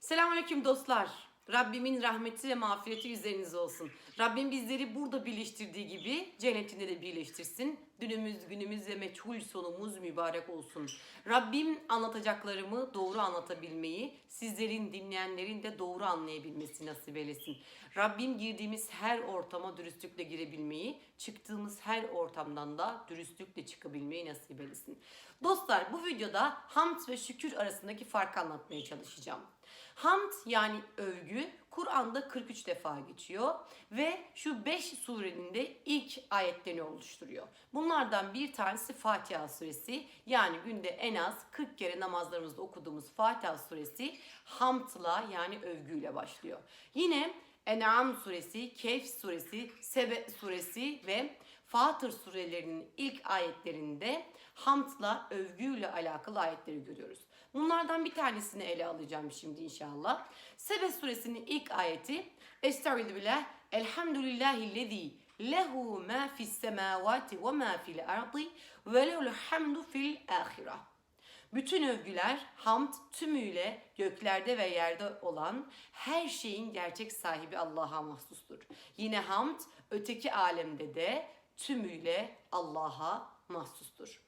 Selamünaleyküm dostlar. Rabbimin rahmeti ve mağfireti üzerinize olsun. Rabbim bizleri burada birleştirdiği gibi cennetinde de birleştirsin. Dünümüz, günümüz ve meçhul sonumuz mübarek olsun. Rabbim anlatacaklarımı doğru anlatabilmeyi, sizlerin, dinleyenlerin de doğru anlayabilmesi nasip eylesin. Rabbim girdiğimiz her ortama dürüstlükle girebilmeyi, çıktığımız her ortamdan da dürüstlükle çıkabilmeyi nasip eylesin. Dostlar bu videoda hamd ve şükür arasındaki farkı anlatmaya çalışacağım. Hamd yani övgü Kur'an'da 43 defa geçiyor ve şu 5 surenin de ilk ayetlerini oluşturuyor. Bunlardan bir tanesi Fatiha suresi yani günde en az 40 kere namazlarımızda okuduğumuz Fatiha suresi hamdla yani övgüyle başlıyor. Yine En'am suresi, Kehf suresi, Sebe suresi ve Fatır surelerinin ilk ayetlerinde hamdla, övgüyle alakalı ayetleri görüyoruz. Bunlardan bir tanesini ele alacağım şimdi inşallah. Sebe suresinin ilk ayeti Estaizu billah Elhamdülillahillezî lehu ma fis semavati ve ma fil ardı ve lehul hamdu fil ahireh. Bütün övgüler, hamd tümüyle göklerde ve yerde olan her şeyin gerçek sahibi Allah'a mahsustur. Yine hamd öteki alemde de tümüyle Allah'a mahsustur.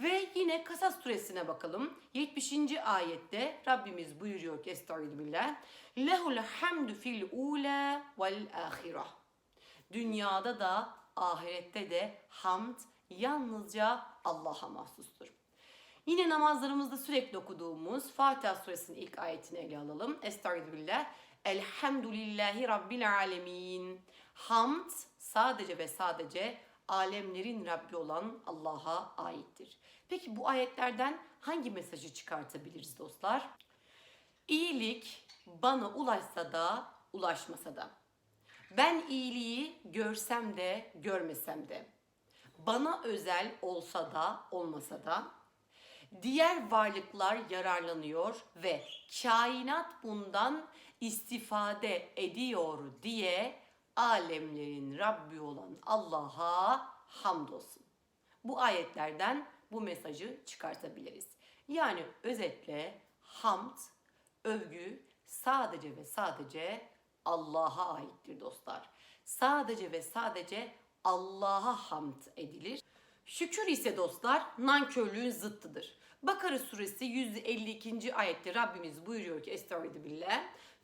Ve yine Kasas suresine bakalım. 70. ayette Rabbimiz buyuruyor ki Estaizu billah. Lehul hamdu fil ula vel ahireh. Dünyada da ahirette de hamd yalnızca Allah'a mahsustur. Yine namazlarımızda sürekli okuduğumuz Fatiha suresinin ilk ayetini ele alalım. Estaizu billah. Elhamdülillahi Rabbil alemin. Hamd sadece ve sadece alemlerin Rabbi olan Allah'a aittir. Peki bu ayetlerden hangi mesajı çıkartabiliriz dostlar? İyilik bana ulaşsa da ulaşmasa da. Ben iyiliği görsem de görmesem de. Bana özel olsa da olmasa da diğer varlıklar yararlanıyor ve kainat bundan istifade ediyor diye alemlerin Rabbi olan Allah'a hamdolsun. Bu ayetlerden bu mesajı çıkartabiliriz. Yani özetle hamd, övgü sadece ve sadece Allah'a aittir dostlar. Sadece ve sadece Allah'a hamd edilir. Şükür ise dostlar nankörlüğün zıttıdır. Bakara suresi 152. ayette Rabbimiz buyuruyor ki Estaizu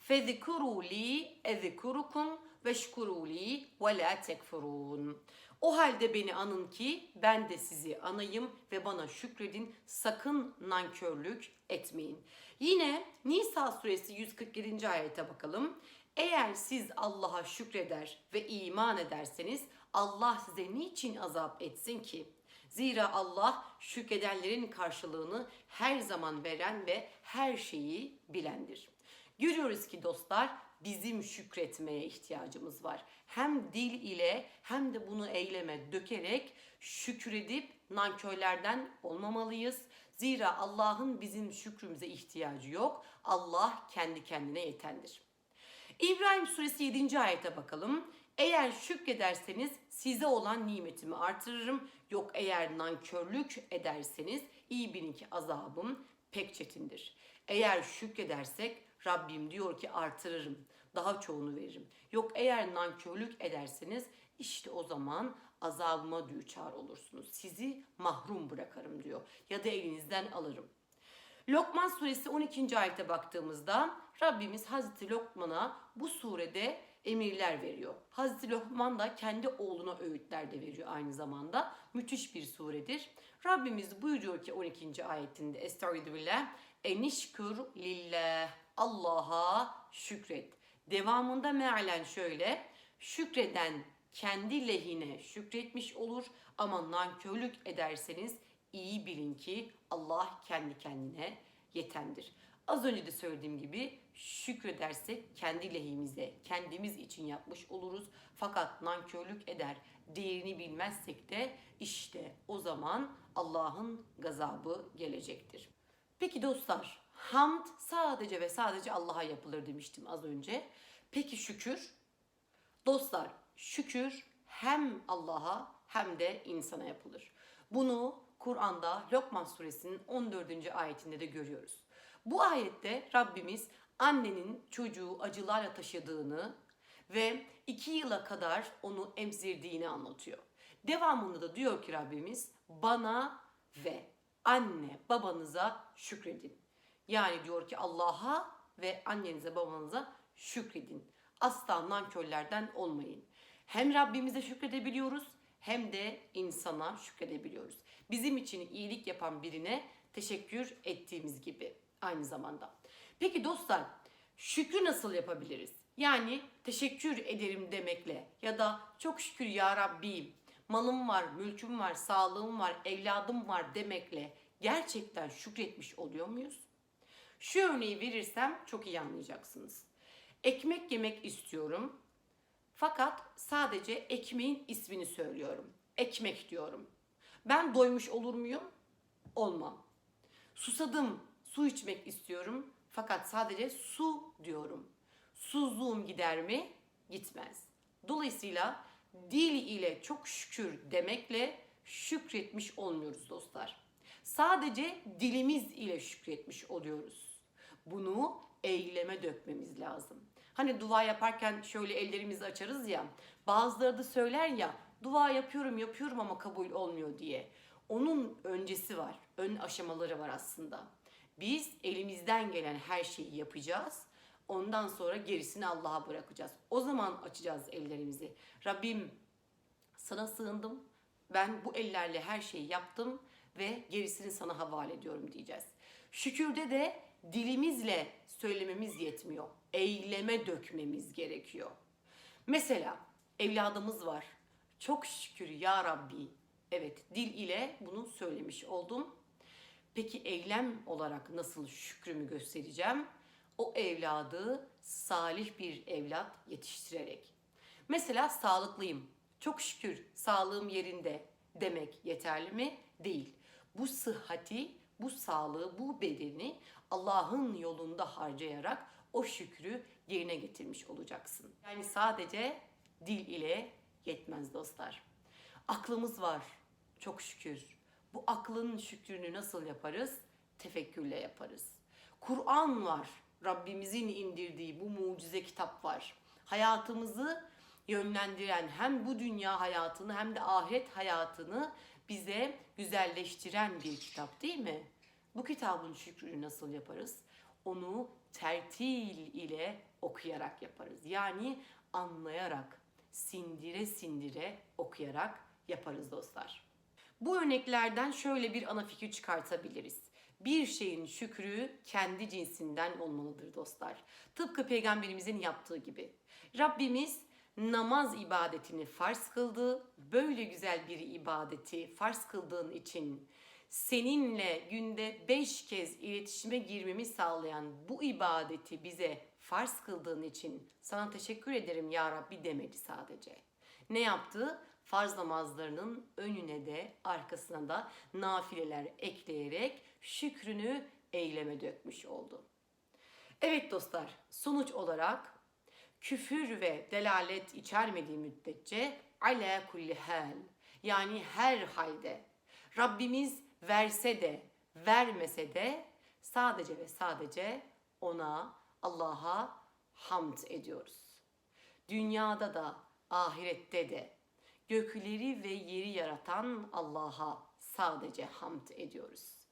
Fezkuruli ezkurukum ve şkuruli ve la tekfurun. O halde beni anın ki ben de sizi anayım ve bana şükredin. Sakın nankörlük etmeyin. Yine Nisa suresi 147. ayete bakalım. Eğer siz Allah'a şükreder ve iman ederseniz Allah size niçin azap etsin ki? Zira Allah şükredenlerin karşılığını her zaman veren ve her şeyi bilendir.'' Görüyoruz ki dostlar bizim şükretmeye ihtiyacımız var. Hem dil ile hem de bunu eyleme dökerek şükredip nankörlerden olmamalıyız. Zira Allah'ın bizim şükrümüze ihtiyacı yok. Allah kendi kendine yetendir. İbrahim suresi 7. ayete bakalım. Eğer şükrederseniz size olan nimetimi artırırım. Yok eğer nankörlük ederseniz iyi bilin ki azabım pek çetindir. Eğer şükredersek Rabbim diyor ki artırırım. Daha çoğunu veririm. Yok eğer nankörlük ederseniz işte o zaman azabıma düçar olursunuz. Sizi mahrum bırakarım diyor. Ya da elinizden alırım. Lokman suresi 12. ayete baktığımızda Rabbimiz Hazreti Lokman'a bu surede emirler veriyor. Hazreti Lokman da kendi oğluna öğütler de veriyor aynı zamanda. Müthiş bir suredir. Rabbimiz buyuruyor ki 12. ayetinde Estaizu billah Enişkür lillah Allah'a şükret. Devamında mealen şöyle şükreden kendi lehine şükretmiş olur ama nankörlük ederseniz iyi bilin ki Allah kendi kendine yetendir. Az önce de söylediğim gibi şükredersek kendi lehimize, kendimiz için yapmış oluruz. Fakat nankörlük eder, değerini bilmezsek de işte o zaman Allah'ın gazabı gelecektir. Peki dostlar, hamd sadece ve sadece Allah'a yapılır demiştim az önce. Peki şükür? Dostlar, şükür hem Allah'a hem de insana yapılır. Bunu Kur'an'da Lokman suresinin 14. ayetinde de görüyoruz. Bu ayette Rabbimiz annenin çocuğu acılarla taşıdığını ve iki yıla kadar onu emzirdiğini anlatıyor. Devamında da diyor ki Rabbimiz bana ve anne babanıza şükredin. Yani diyor ki Allah'a ve annenize babanıza şükredin. Asla nankörlerden olmayın. Hem Rabbimize şükredebiliyoruz hem de insana şükredebiliyoruz. Bizim için iyilik yapan birine teşekkür ettiğimiz gibi aynı zamanda. Peki dostlar şükrü nasıl yapabiliriz? Yani teşekkür ederim demekle ya da çok şükür ya Rabbi malım var, mülküm var, sağlığım var, evladım var demekle gerçekten şükretmiş oluyor muyuz? Şu örneği verirsem çok iyi anlayacaksınız. Ekmek yemek istiyorum. Fakat sadece ekmeğin ismini söylüyorum. Ekmek diyorum. Ben doymuş olur muyum? Olmam. Susadım, su içmek istiyorum. Fakat sadece su diyorum. Susuzluğum gider mi? Gitmez. Dolayısıyla dil ile çok şükür demekle şükretmiş olmuyoruz dostlar. Sadece dilimiz ile şükretmiş oluyoruz. Bunu eyleme dökmemiz lazım. Hani dua yaparken şöyle ellerimizi açarız ya. Bazıları da söyler ya dua yapıyorum yapıyorum ama kabul olmuyor diye. Onun öncesi var. Ön aşamaları var aslında. Biz elimizden gelen her şeyi yapacağız. Ondan sonra gerisini Allah'a bırakacağız. O zaman açacağız ellerimizi. Rabbim sana sığındım. Ben bu ellerle her şeyi yaptım ve gerisini sana havale ediyorum diyeceğiz. Şükürde de dilimizle söylememiz yetmiyor. Eyleme dökmemiz gerekiyor. Mesela evladımız var. Çok şükür ya Rabbi. Evet dil ile bunu söylemiş oldum. Peki eylem olarak nasıl şükrümü göstereceğim? O evladı salih bir evlat yetiştirerek. Mesela sağlıklıyım. Çok şükür sağlığım yerinde demek yeterli mi? Değil. Bu sıhhati, bu sağlığı, bu bedeni Allah'ın yolunda harcayarak o şükrü yerine getirmiş olacaksın. Yani sadece dil ile yetmez dostlar. Aklımız var. Çok şükür. Bu aklın şükrünü nasıl yaparız? Tefekkürle yaparız. Kur'an var. Rabbimizin indirdiği bu mucize kitap var. Hayatımızı yönlendiren hem bu dünya hayatını hem de ahiret hayatını bize güzelleştiren bir kitap değil mi? Bu kitabın şükrünü nasıl yaparız? Onu tertil ile okuyarak yaparız. Yani anlayarak, sindire sindire okuyarak yaparız dostlar. Bu örneklerden şöyle bir ana fikir çıkartabiliriz. Bir şeyin şükrü kendi cinsinden olmalıdır dostlar. Tıpkı peygamberimizin yaptığı gibi. Rabbimiz namaz ibadetini farz kıldı. Böyle güzel bir ibadeti farz kıldığın için seninle günde beş kez iletişime girmemi sağlayan bu ibadeti bize farz kıldığın için sana teşekkür ederim ya Rabbi demedi sadece. Ne yaptı? Farz namazlarının önüne de arkasına da nafileler ekleyerek şükrünü eyleme dökmüş oldu. Evet dostlar, sonuç olarak küfür ve delalet içermediği müddetçe ala kulli hal yani her halde Rabbimiz verse de vermese de sadece ve sadece ona Allah'a hamd ediyoruz. Dünyada da ahirette de gökleri ve yeri yaratan Allah'a sadece hamd ediyoruz.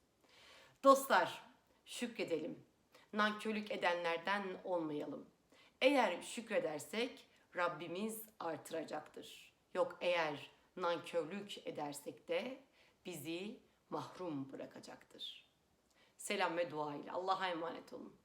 Dostlar şükredelim. Nankörlük edenlerden olmayalım. Eğer şükredersek Rabbimiz artıracaktır. Yok eğer nankörlük edersek de bizi mahrum bırakacaktır. Selam ve dua ile Allah'a emanet olun.